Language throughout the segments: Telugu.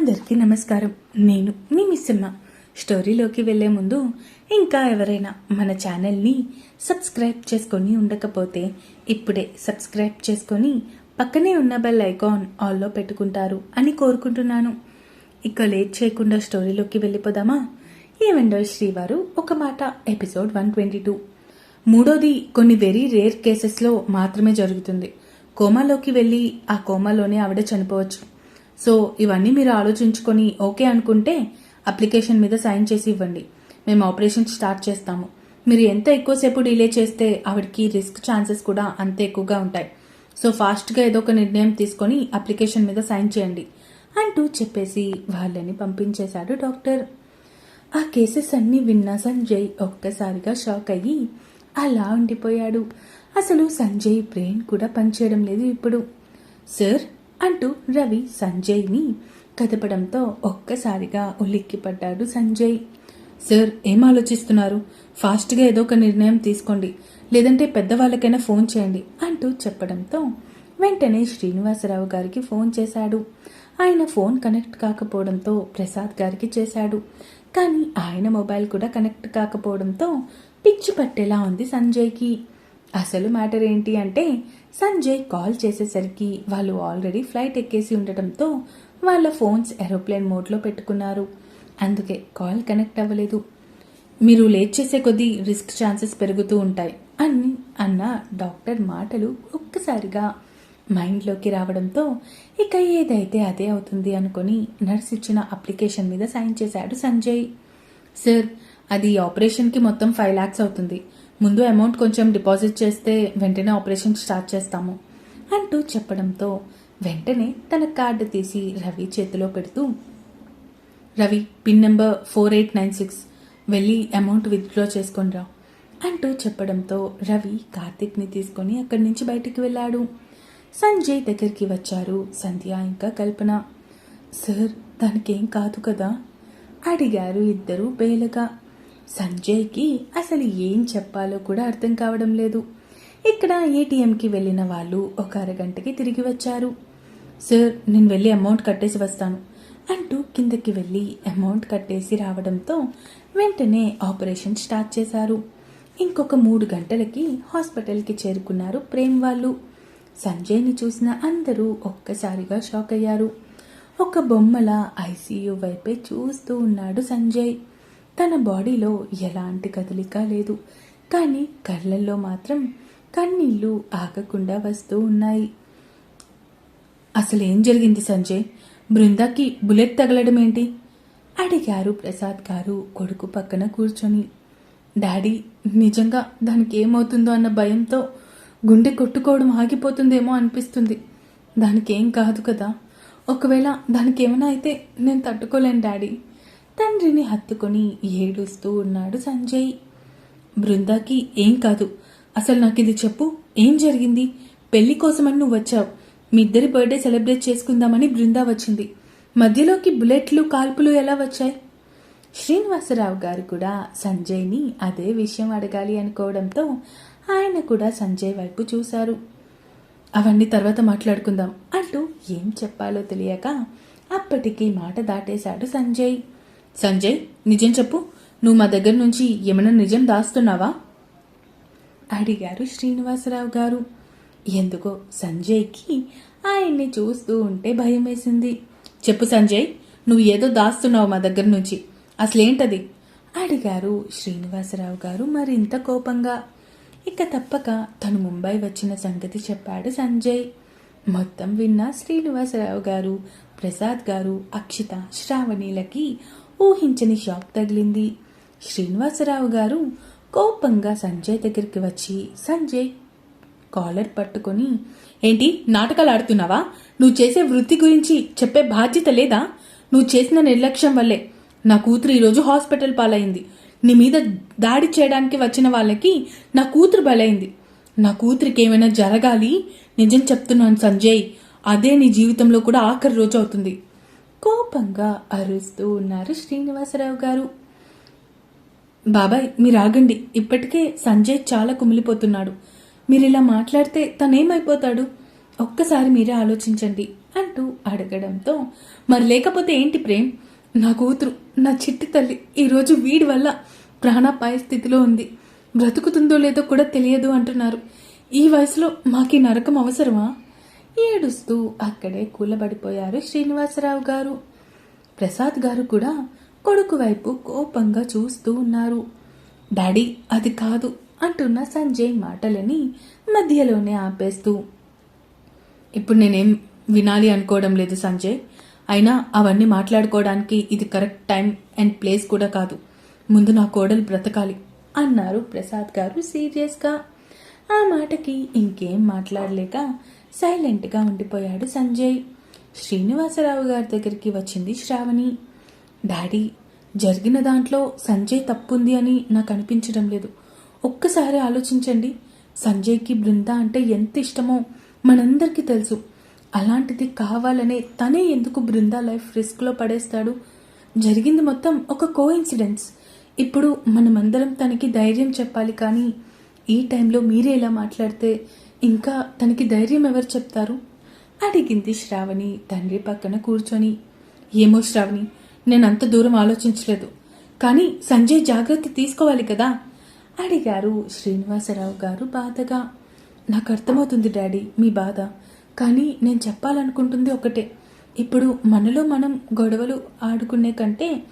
అందరికీ నమస్కారం. నేను మీ మిస్సమ్మ స్టోరీలోకి వెళ్ళే ముందు ఇంకా ఎవరైనా మన ఛానల్ని సబ్స్క్రైబ్ చేసుకొని ఉండకపోతే ఇప్పుడే సబ్స్క్రైబ్ చేసుకొని పక్కనే ఉన్న బెల్ ఐకాన్ ఆల్లో పెట్టుకుంటారు అని కోరుకుంటున్నాను. ఇక లేట్ చేయకుండా స్టోరీలోకి వెళ్ళిపోదామా? ఏమండో శ్రీవారు ఒక మాట ఎపిసోడ్ వన్ ట్వంటీ టూ. మూడోది కొన్ని వెరీ రేర్ కేసెస్లో మాత్రమే జరుగుతుంది. కోమాలోకి వెళ్ళి ఆ కోమాలోనే ఆవిడ చనిపోవచ్చు. సో ఇవన్నీ మీరు ఆలోచించుకొని ఓకే అనుకుంటే అప్లికేషన్ మీద సైన్ చేసి ఇవ్వండి. మేము ఆపరేషన్ స్టార్ట్ చేస్తాము. మీరు ఎంత ఎక్కువసేపు డిలే చేస్తే ఆవిడకి రిస్క్ ఛాన్సెస్ కూడా అంతే ఎక్కువగా ఉంటాయి. సో ఫాస్ట్గా ఏదో ఒక నిర్ణయం తీసుకొని అప్లికేషన్ మీద సైన్ చేయండి అంటూ చెప్పేసి వాళ్ళని పంపించేశాడు డాక్టర్. ఆ కేసెస్ అన్నీ విన్న సంజయ్ ఒక్కసారిగా షాక్ అయ్యి అలా ఉండిపోయాడు. అసలు సంజయ్ బ్రెయిన్ కూడా పనిచేయడం లేదు ఇప్పుడు. సార్ అంటూ రవి సంజయ్ని కదపడంతో ఒక్కసారిగా ఉలిక్కిపడ్డాడు సంజయ్. సార్ ఏం ఆలోచిస్తున్నారు? ఫాస్ట్గా ఏదో ఒక నిర్ణయం తీసుకోండి. లేదంటే పెద్దవాళ్ళకైనా ఫోన్ చేయండి అంటూ చెప్పడంతో వెంటనే శ్రీనివాసరావు గారికి ఫోన్ చేశాడు. ఆయన ఫోన్ కనెక్ట్ కాకపోవడంతో ప్రసాద్ గారికి చేశాడు. కానీ ఆయన మొబైల్ కూడా కనెక్ట్ కాకపోవడంతో పిచ్చి పట్టేలా ఉంది సంజయ్కి. అసలు మ్యాటర్ ఏంటి అంటే సంజయ్ కాల్ చేసేసరికి వాళ్ళు ఆల్రెడీ ఫ్లైట్ ఎక్కేసి ఉండటంతో వాళ్ళ ఫోన్స్ ఏరోప్లేన్ మోడ్లో పెట్టుకున్నారు. అందుకే కాల్ కనెక్ట్ అవ్వలేదు. మీరు లేట్ చేసే కొద్దీ రిస్క్ ఛాన్సెస్ పెరుగుతూ ఉంటాయి అని అన్న డాక్టర్ మాటలు ఒక్కసారిగా మైండ్లోకి రావడంతో ఇక ఏదైతే అదే అవుతుంది అనుకొని నర్స్ ఇచ్చిన అప్లికేషన్ మీద సైన్ చేశాడు సంజయ్. సార్ అది ఆపరేషన్కి మొత్తం ఫైవ్ ల్యాక్స్ అవుతుంది. ముందు అమౌంట్ కొంచెం డిపాజిట్ చేస్తే వెంటనే ఆపరేషన్ స్టార్ట్ చేస్తాము అంటూ చెప్పడంతో వెంటనే తన కార్డు తీసి రవి చేతిలో పెడుతూ Ravi pin number four eight nine six వెళ్ళి అమౌంట్ విత్డ్రా చేసుకొనిరా అంటూ చెప్పడంతో రవి కార్తిక్ని తీసుకొని అక్కడి నుంచి బయటికి వెళ్ళాడు. సంజయ్ దగ్గరికి వచ్చారు సంధ్య ఇంకా కల్పన. సార్ దానికేం కాదు కదా అడిగారు ఇద్దరు బేలగా సంజయ్కి అసలు ఏం చెప్పాలో కూడా అర్థం కావడం లేదు. ఇక్కడ ఏటీఎంకి వెళ్ళిన వాళ్ళు ఒక అరగంటకి తిరిగి వచ్చారు. సార్ నేను వెళ్ళి అమౌంట్ కట్టేసి వస్తాను అంటూ కిందకి వెళ్ళి అమౌంట్ కట్టేసి రావడంతో వెంటనే ఆపరేషన్ స్టార్ట్ చేశారు. ఇంకొక మూడు గంటలకి హాస్పిటల్కి చేరుకున్నారు ప్రేమ్ వాళ్ళు. సంజయ్ని చూసిన అందరూ ఒక్కసారిగా షాక్ అయ్యారు. ఒక బొమ్మల ఐసీయూ వైపే చూస్తూ ఉన్నాడు సంజయ్. తన బాడీలో ఎలాంటి కదలిక లేదు. కానీ కళ్ళల్లో మాత్రం కన్నీళ్ళు ఆగకుండా వస్తూ ఉన్నాయి. అసలేం జరిగింది సంజయ్? బృందాకి బుల్లెట్ తగలడం ఏంటి? అడిగారు ప్రసాద్ గారు కొడుకు పక్కన కూర్చొని. డాడీ నిజంగా దానికి ఏమవుతుందో అన్న భయంతో గుండె కొట్టుకోవడం ఆగిపోతుందేమో అనిపిస్తుంది. దానికి ఏం కాదు కదా. ఒకవేళ దానికి ఏమైనా అయితే నేను తట్టుకోలేను డాడీ. తండ్రిని హత్తుకొని ఏడుస్తూ ఉన్నాడు సంజయ్. బృందాకి ఏం కాదు. అసలు నాకు ఇది చెప్పు. ఏం జరిగింది? పెళ్ళి కోసమని నువ్వు వచ్చావు. మీ ఇద్దరి బర్త్డే సెలబ్రేట్ చేసుకుందామని బృందా వచ్చింది. మధ్యలోకి బుల్లెట్లు కాల్పులు ఎలా వచ్చాయి? శ్రీనివాసరావు గారు కూడా సంజయ్ని అదే విషయం అడగాలి అనుకోవడంతో ఆయన కూడా సంజయ్ వైపు చూశారు. అవన్నీ తర్వాత మాట్లాడుకుందాం అంటూ ఏం చెప్పాలో తెలియక అప్పటికి మాట దాటేశాడు సంజయ్. సంజయ్ నిజం చెప్పు. నువ్వు మా దగ్గర నుంచి ఏమైనా నిజం దాస్తున్నావా? అడిగారు శ్రీనివాసరావు గారు. ఎందుకో సంజయ్కి ఆయన్ని చూస్తూ ఉంటే భయం వేసింది. చెప్పు సంజయ్ నువ్వు ఏదో దాస్తున్నావు మా దగ్గర నుంచి. అసలేంటది? అడిగారు శ్రీనివాసరావు గారు మరింత కోపంగా. ఇక తప్పక తను ముంబై వచ్చిన సంగతి చెప్పాడు సంజయ్. మొత్తం విన్న శ్రీనివాసరావు గారు ప్రసాద్ గారు అక్షిత శ్రావణిలకి ఊహించని షాక్ తగిలింది. శ్రీనివాసరావు గారు కోపంగా సంజయ్ దగ్గరికి వచ్చి సంజయ్ కాలర్ పట్టుకొని ఏంటి నాటకాలు ఆడుతున్నావా? నువ్వు చేసే వృత్తి గురించి చెప్పే బాధ్యత లేదా? నువ్వు చేసిన నిర్లక్ష్యం వల్లే. నా కూతురు ఈరోజు హాస్పిటల్ పాలైంది. నీ మీద దాడి చేయడానికి వచ్చిన వాళ్ళకి నా కూతురు బలైంది. నా కూతురికి ఏమైనా జరగాలి? నిజం చెప్తున్నాను సంజయ్. అదే నీ జీవితంలో కూడా ఆఖరి రోజు అవుతుంది. కోపంగా అరుస్తూ ఉన్నారు శ్రీనివాసరావు గారు. బాబాయ్ మీరు ఆగండి ఇప్పటికే సంజయ్ చాలా కుమిలిపోతున్నాడు. మీరు ఇలా మాట్లాడితే తనేమైపోతాడు? ఒక్కసారి మీరే ఆలోచించండి అంటూ అడగడంతో మరి లేకపోతే ఏంటి ప్రేమ్? నా కూతురు నా చిట్టి తల్లి ఈరోజు వీడి వల్ల ప్రాణాపాయ స్థితిలో ఉంది. బ్రతుకుతుందో లేదో కూడా తెలియదు అంటున్నారు. ఈ వయసులో మాకు ఈ నరకం అవసరమా? ఏడుస్తూ అక్కడే కూలబడిపోయారు శ్రీనివాసరావు గారు. ప్రసాద్ గారు కూడా కొడుకు వైపు కోపంగా చూస్తూ ఉన్నారు. డాడీ అది కాదు అంటున్న సంజయ్ మాటలని మధ్యలోనే ఆపేస్తూ. ఇప్పుడు నేనేం వినాలి అనుకోవడం లేదు సంజయ్. అయినా అవన్నీ మాట్లాడుకోవడానికి ఇది కరెక్ట్ టైం అండ్ ప్లేస్ కూడా కాదు. ముందు నా కోడలు బ్రతకాలి అన్నారు ప్రసాద్ గారు సీరియస్గా. ఆ మాటకి ఇంకేం మాట్లాడలేక సైలెంట్గా ఉండిపోయాడు సంజయ్. శ్రీనివాసరావు గారి దగ్గరికి వచ్చింది శ్రావణి. డాడీ జరిగిన దాంట్లో సంజయ్ తప్పుంది అని నాకు అనిపించడం లేదు. ఒక్కసారి ఆలోచించండి. సంజయ్కి బృంద అంటే ఎంత ఇష్టమో మనందరికీ తెలుసు. అలాంటిది కావాలనే తనే ఎందుకు బృంద లైఫ్ రిస్క్లో పడేస్తాడు? జరిగింది మొత్తం ఒక కో ఇన్సిడెన్స్ ఇప్పుడు మనమందరం తనకి ధైర్యం చెప్పాలి కానీ ఈ టైంలో మీరే ఇలా మాట్లాడితే ఇంకా తనకి ధైర్యం ఎవరు చెప్తారు? అడిగింది శ్రావణి తండ్రి పక్కన కూర్చొని. ఏమో శ్రావణి నేను అంత దూరం ఆలోచించలేదు. కానీ సంజయ్ జాగ్రత్త తీసుకోవాలి కదా? అడిగారు శ్రీనివాసరావు గారు బాధగా. నాకు అర్థమవుతుంది డాడీ మీ బాధ. కానీ నేను చెప్పాలనుకుంటుంది ఒకటే. ఇప్పుడు మనలో మనం గొడవలు ఆడుకునే కంటే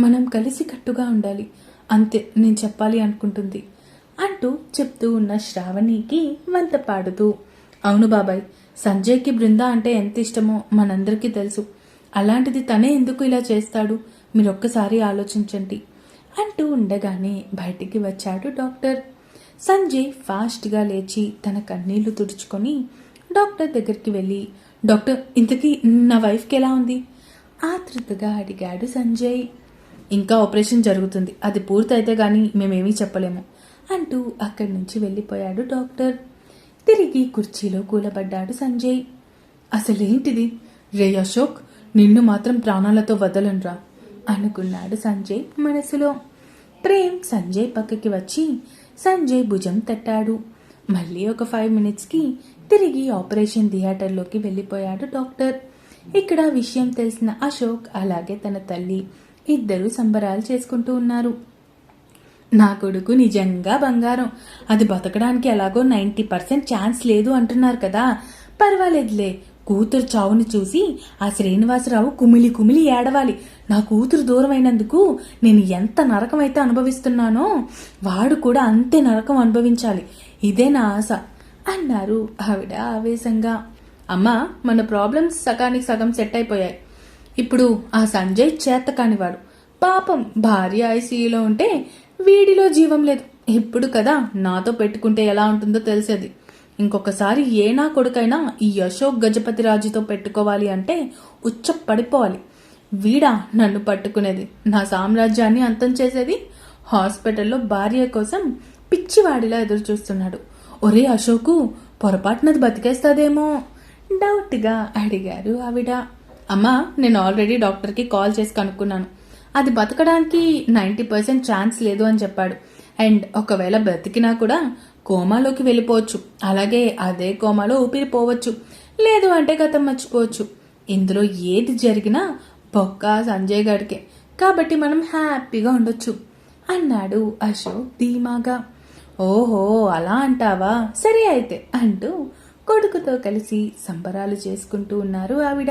మనం కలిసి కట్టుగా ఉండాలి. అంతే నేను చెప్పాలి అనుకుంటుంది. అంటూ చెప్తూ ఉన్న శ్రావణికి వంత పాడుతూ అవును బాబాయ్ సంజయ్కి బృంద అంటే ఎంత ఇష్టమో మనందరికీ తెలుసు. అలాంటిది తనే ఎందుకు ఇలా చేస్తాడు? మీరు ఒక్కసారి ఆలోచించండి అంటూ ఉండగానే బయటికి వచ్చాడు డాక్టర్. సంజయ్ ఫాస్ట్గా లేచి తన కన్నీళ్ళు తుడుచుకొని డాక్టర్ దగ్గరికి వెళ్ళి డాక్టర్ ఇంతకీ నా వైఫ్కి ఎలా ఉంది? ఆతృతగా అడిగాడు సంజయ్. ఇంకా ఆపరేషన్ జరుగుతుంది. అది పూర్తయితే కానీ మేమేమీ చెప్పలేము. అంటూ అక్కడి నుంచి వెళ్ళిపోయాడు డాక్టర్. తిరిగి కుర్చీలో కూలబడ్డాడు సంజయ్. అసలేంటిది? రే అశోక్ నిన్ను మాత్రం ప్రాణాలతో వదలనురా అనుకున్నాడు సంజయ్ మనసులో. ప్రేమ్ సంజయ్ పక్కకి వచ్చి సంజయ్ భుజం తట్టాడు. మళ్ళీ ఒక ఫైవ్ మినిట్స్కి తిరిగి ఆపరేషన్ థియేటర్లోకి వెళ్ళిపోయాడు డాక్టర్. ఇక్కడ విషయం తెలిసిన అశోక్ అలాగే తన తల్లి ఇద్దరు సంబరాలు చేసుకుంటూ ఉన్నారు. నా కొడుకు నిజంగా బంగారం. అది బతకడానికి ఎలాగో నైంటీ పర్సెంట్ ఛాన్స్ లేదు అంటున్నారు కదా. పర్వాలేదులే. కూతురు చావుని చూసి ఆ శ్రీనివాసరావు కుమిలి కుమిలి ఏడవాలి. నా కూతురు దూరమైనందుకు నేను ఎంత నరకమైతే అనుభవిస్తున్నానో వాడు కూడా అంతే నరకం అనుభవించాలి. ఇదే నా ఆశ అన్నారు ఆవిడ ఆవేశంగా. అమ్మా మన ప్రాబ్లమ్స్ సగానికి సగం సెట్ అయిపోయాయి. ఇప్పుడు ఆ సంజయ్ చేత కానివాడు పాపం భార్య ఐసీయూలో ఉంటే వీడిలో జీవం లేదు. ఇప్పుడు కదా నాతో పెట్టుకుంటే ఎలా ఉంటుందో తెలిసేది. ఇంకొకసారి ఏ నా కొడుకైనా ఈ అశోక్ గజపతి రాజుతో పెట్టుకోవాలి అంటే ఉచ్చ పడిపోవాలి వీడా నన్ను పట్టుకునేది. నా సామ్రాజ్యాన్ని అంతం చేసేది హాస్పిటల్లో భార్య కోసం పిచ్చివాడిలా ఎదురు చూస్తున్నాడు ఒరే అశోకు పొరపాటునది బతికేస్తాదేమో? డౌట్గా అడిగారు ఆవిడ. అమ్మా నేను ఆల్రెడీ డాక్టర్కి కాల్ చేసి కనుక్కున్నాను. అది బతకడానికి నైంటీ పర్సెంట్ ఛాన్స్ లేదు అని చెప్పాడు. అండ్ ఒకవేళ బ్రతికినా కూడా కోమాలోకి వెళ్ళిపోవచ్చు. అలాగే అదే కోమాలో ఊపిరిపోవచ్చు. లేదు అంటే గతం మర్చిపోవచ్చు. ఇందులో ఏది జరిగినా బొక్క సంజయ్ గడికే. కాబట్టి మనం హ్యాపీగా ఉండొచ్చు. అన్నాడు అశోక్ ధీమాగా. ఓహో అలా అంటావా? సరే అయితే అంటూ కొడుకుతో కలిసి సంబరాలు చేసుకుంటూ ఉన్నారు ఆవిడ.